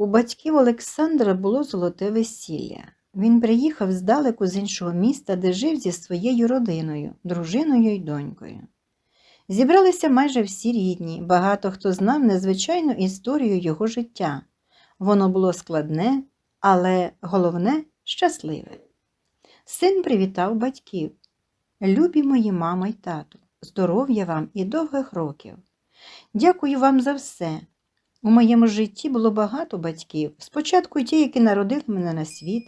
У батьків Олександра було золоте весілля. Він приїхав здалеку з іншого міста, де жив зі своєю родиною, дружиною й донькою. Зібралися майже всі рідні, багато хто знав незвичайну історію його життя. Воно було складне, але головне щасливе. Син привітав батьків. Любі мої мама й тату, здоров'я вам і довгих років. Дякую вам за все. У моєму житті було багато батьків. Спочатку ті, які народили мене на світ,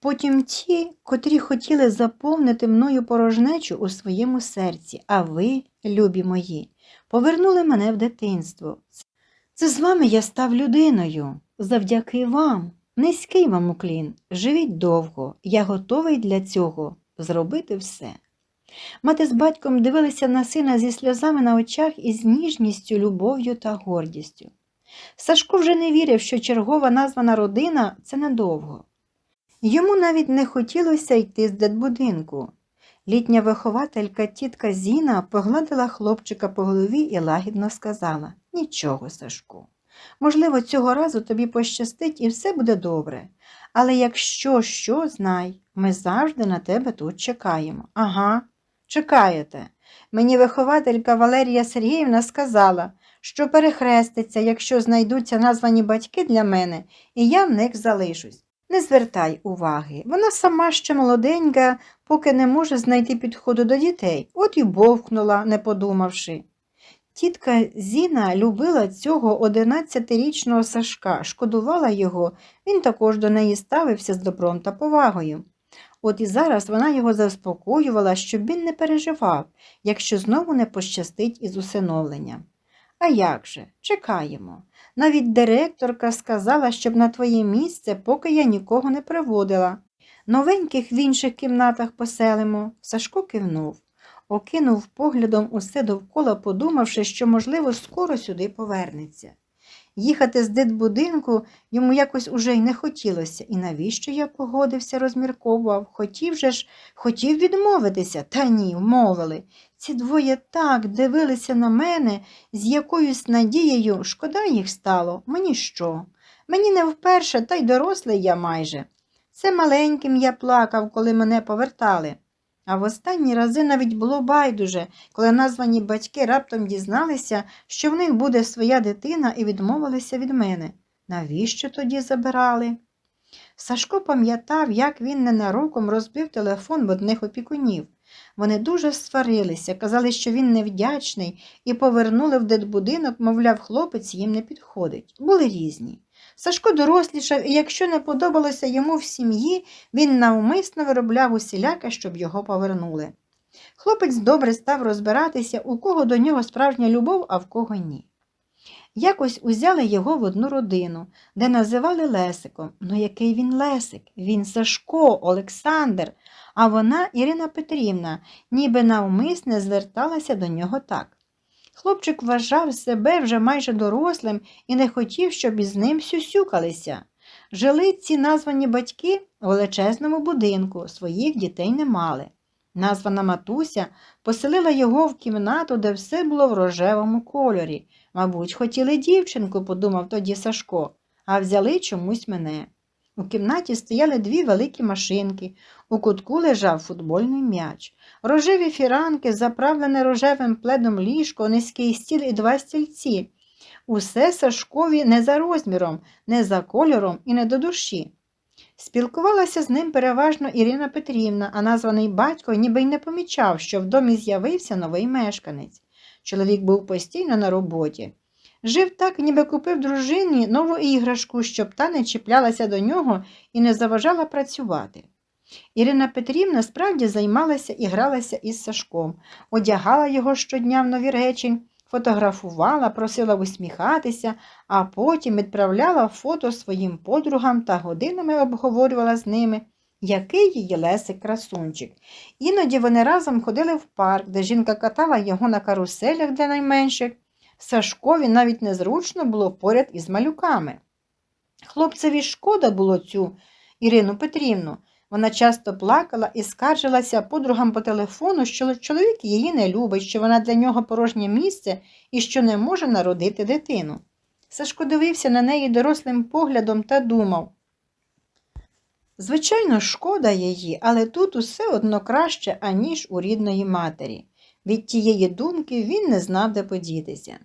потім ті, котрі хотіли заповнити мною порожнечу у своєму серці, а ви, любі мої, повернули мене в дитинство. Це з вами я став людиною. Завдяки вам. Низький вам уклін. Живіть довго. Я готовий для цього зробити все. Мати з батьком дивилися на сина зі сльозами на очах і з ніжністю, любов'ю та гордістю. Сашко вже не вірив, що чергова названа родина це недовго. Йому навіть не хотілося йти з дитбудинку. Літня вихователька тітка Зіна погладила хлопчика по голові і лагідно сказала Нічого, Сашку. Можливо, цього разу тобі пощастить і все буде добре. Але якщо що, знай, ми завжди на тебе тут чекаємо. Ага, чекаєте. Мені вихователька Валерія Сергіївна сказала, що перехреститься, якщо знайдуться названі батьки для мене, і я в них залишусь. Не звертай уваги. Вона сама ще молоденька, поки не може знайти підходу до дітей, от і бовкнула, не подумавши. Тітка Зіна любила цього одинадцятирічного Сашка, шкодувала його, він також до неї ставився з добром та повагою. От і зараз вона його заспокоювала, щоб він не переживав, якщо знову не пощастить із усиновленням. А як же, чекаємо. Навіть директорка сказала, щоб на твоє місце, поки я нікого не приводила. Новеньких в інших кімнатах поселимо. Сашко кивнув, окинув поглядом усе довкола, подумавши, що, можливо, скоро сюди повернеться. Їхати з дитбудинку йому якось уже й не хотілося, і навіщо я погодився, розмірковував. Хотів же ж, хотів відмовитися, та ні, вмовили. Ці двоє так дивилися на мене з якоюсь надією, шкода їх стало. Мені що? Мені не вперше, та й дорослий я майже. Це маленьким я плакав, коли мене повертали. А в останні рази навіть було байдуже, коли названі батьки раптом дізналися, що в них буде своя дитина і відмовилися від мене. Навіщо тоді забирали? Сашко пам'ятав, як він ненароком розбив телефон в одних опікунів. Вони дуже сварилися, казали, що він невдячний, і повернули в дитбудинок, мовляв, хлопець їм не підходить. Були різні. Сашко дорослішав, і якщо не подобалося йому в сім'ї, він навмисно виробляв усіляке, щоб його повернули. Хлопець добре став розбиратися, у кого до нього справжня любов, а в кого ні. Якось узяли його в одну родину, де називали Лесиком. Ну який він Лесик? Він Сашко, Олександр, а вона Ірина Петрівна, ніби навмисне зверталася до нього так. Хлопчик вважав себе вже майже дорослим і не хотів, щоб із ним сюсюкалися. Жили ці названі батьки у величезному будинку, своїх дітей не мали. Названа матуся поселила його в кімнату, де все було в рожевому кольорі. Мабуть, хотіли дівчинку, подумав тоді Сашко, а взяли чомусь мене. У кімнаті стояли дві великі машинки, у кутку лежав футбольний м'яч. Рожеві фіранки, заправлене рожевим пледом ліжко, низький стіл і два стільці. Усе Сашкові не за розміром, не за кольором і не до душі. Спілкувалася з ним переважно Ірина Петрівна, а названий батько ніби й не помічав, що в домі з'явився новий мешканець. Чоловік був постійно на роботі. Жив так, ніби купив дружині нову іграшку, щоб та не чіплялася до нього і не заважала працювати. Ірина Петрівна справді займалася і гралася із Сашком, одягала його щодня в нові речі, фотографувала, просила усміхатися, а потім відправляла фото своїм подругам та годинами обговорювала з ними, який її Лесик красунчик. Іноді вони разом ходили в парк, де жінка катала його на каруселях для найменших. Сашкові навіть незручно було поряд із малюками. Хлопцеві шкода було цю Ірину Петрівну. Вона часто плакала і скаржилася подругам по телефону, що чоловік її не любить, що вона для нього порожнє місце і що не може народити дитину. Сашко дивився на неї дорослим поглядом та думав. Звичайно, шкода її, але тут усе одно краще, аніж у рідної матері. Від тієї думки він не знав, де подітися.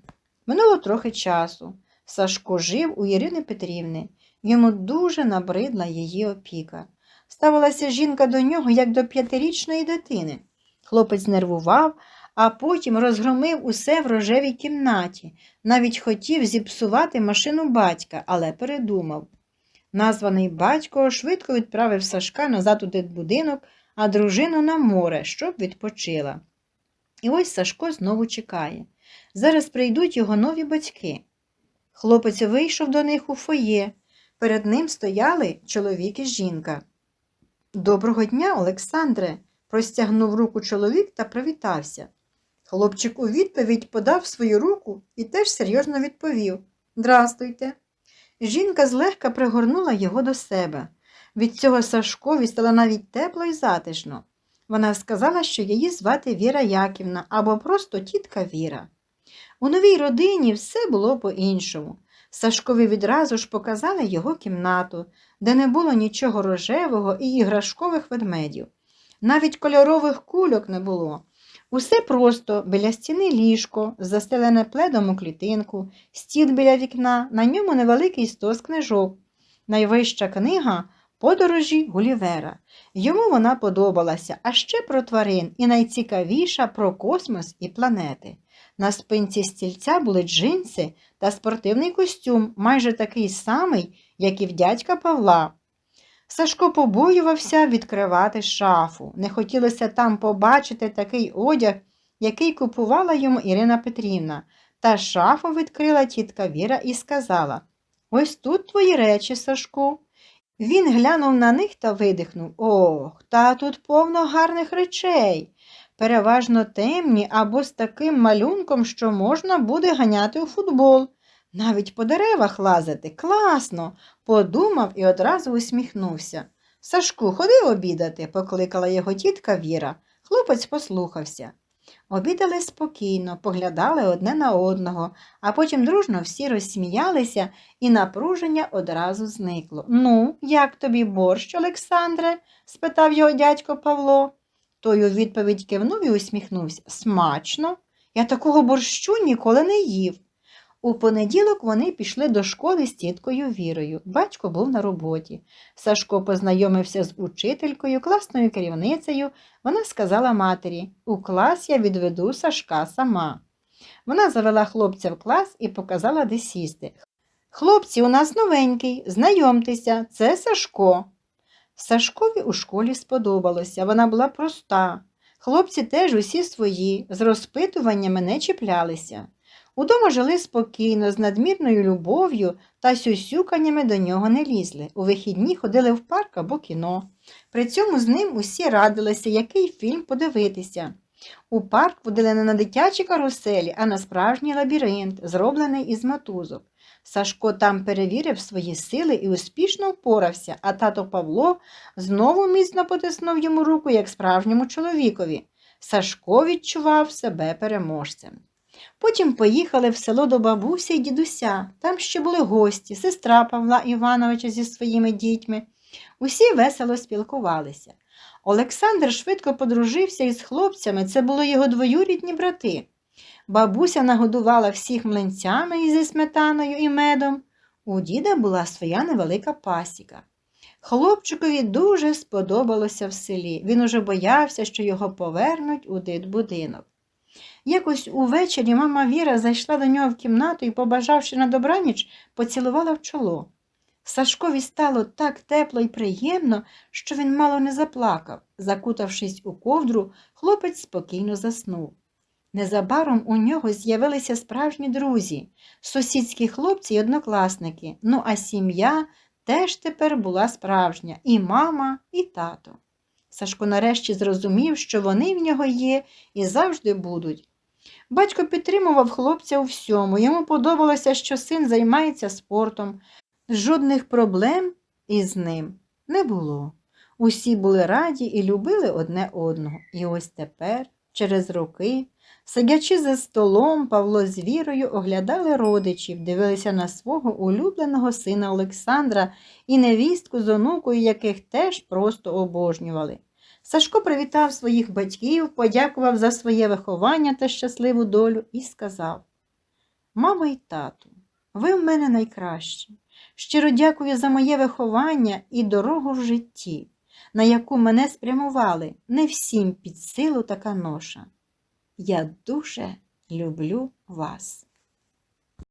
Минуло трохи часу. Сашко жив у Ірини Петрівни. Йому дуже набридла її опіка. Ставилася жінка до нього, як до п'ятирічної дитини. Хлопець нервував, а потім розгромив усе в рожевій кімнаті, навіть хотів зіпсувати машину батька, але передумав. Названий батько швидко відправив Сашка назад у дитбудинок, а дружину на море, щоб відпочила. І ось Сашко знову чекає. Зараз прийдуть його нові батьки. Хлопець вийшов до них у фоє. Перед ним стояли чоловік і жінка. Доброго дня, Олександре, простягнув руку чоловік та привітався. Хлопчик у відповідь подав свою руку і теж серйозно відповів Здрастуйте. Жінка злегка пригорнула його до себе. Від цього Сашкові стало навіть тепло і затишно. Вона сказала, що її звати Віра Яківна або просто тітка Віра. У новій родині все було по-іншому. Сашкові відразу ж показали його кімнату, де не було нічого рожевого і іграшкових ведмедів. Навіть кольорових кульок не було. Усе просто біля стіни ліжко, застелене пледом у клітинку, стіл біля вікна, на ньому невеликий стос книжок. Найвища книга подорожі Гулівера. Йому вона подобалася, а ще про тварин і найцікавіша про космос і планети. На спинці стільця були джинси та спортивний костюм, майже такий самий, як і в дядька Павла. Сашко побоювався відкривати шафу. Не хотілося там побачити такий одяг, який купувала йому Ірина Петрівна. Та шафу відкрила тітка Віра і сказала Ось тут твої речі, Сашку. Він глянув на них та видихнув Ох, та тут повно гарних речей. Переважно темні або з таким малюнком, що можна буде ганяти у футбол. Навіть по деревах лазити. Класно, подумав і одразу усміхнувся. Сашку, ходи обідати, покликала його тітка Віра. Хлопець послухався. Обідали спокійно, поглядали одне на одного, а потім дружно всі розсміялися, і напруження одразу зникло. Ну, як тобі борщ, Олександре? спитав його дядько Павло. Той у відповідь кивнув і усміхнувся. Смачно. Я такого борщу ніколи не їв. У понеділок вони пішли до школи з тіткою Вірою. Батько був на роботі. Сашко познайомився з учителькою, класною керівницею. Вона сказала матері у клас я відведу Сашка сама. Вона завела хлопця в клас і показала, де сісти. Хлопці, у нас новенький, знайомтеся, це Сашко. Сашкові у школі сподобалося, вона була проста. Хлопці теж усі свої, з розпитуваннями не чіплялися. Удома жили спокійно, з надмірною любов'ю та сюсюканнями до нього не лізли. У вихідні ходили в парк або кіно. При цьому з ним усі радилися, який фільм подивитися. У парк водили не на дитячі каруселі, а на справжній лабіринт, зроблений із мотузок. Сашко там перевірив свої сили і успішно впорався, а тато Павло знову міцно потиснув йому руку, як справжньому чоловікові. Сашко відчував себе переможцем. Потім поїхали в село до бабусі й дідуся. Там ще були гості, сестра Павла Івановича зі своїми дітьми. Усі весело спілкувалися. Олександр швидко подружився із хлопцями, це були його двоюрідні брати. Бабуся нагодувала всіх млинцями зі сметаною і медом. У діда була своя невелика пасіка. Хлопчикові дуже сподобалося в селі. Він уже боявся, що його повернуть у дитбудинок. Якось увечері мама Віра зайшла до нього в кімнату і, побажавши на добраніч, поцілувала в чоло. Сашкові стало так тепло і приємно, що він мало не заплакав. Закутавшись у ковдру, хлопець спокійно заснув. Незабаром у нього з'явилися справжні друзі, сусідські хлопці й однокласники, ну а сім'я теж тепер була справжня і мама, і тато. Сашко нарешті зрозумів, що вони в нього є і завжди будуть. Батько підтримував хлопця у всьому, йому подобалося, що син займається спортом. Жодних проблем із ним не було. Усі були раді і любили одне одного. І ось тепер, через роки, Сидячи за столом, Павло з Вірою оглядали родичів, дивилися на свого улюбленого сина Олександра і невістку з онукою, яких теж просто обожнювали. Сашко привітав своїх батьків, подякував за своє виховання та щасливу долю і сказав: Мамо й тату, ви в мене найкращі. Щиро дякую за моє виховання і дорогу в житті, на яку мене спрямували не всім під силу така ноша. Я дуже люблю вас.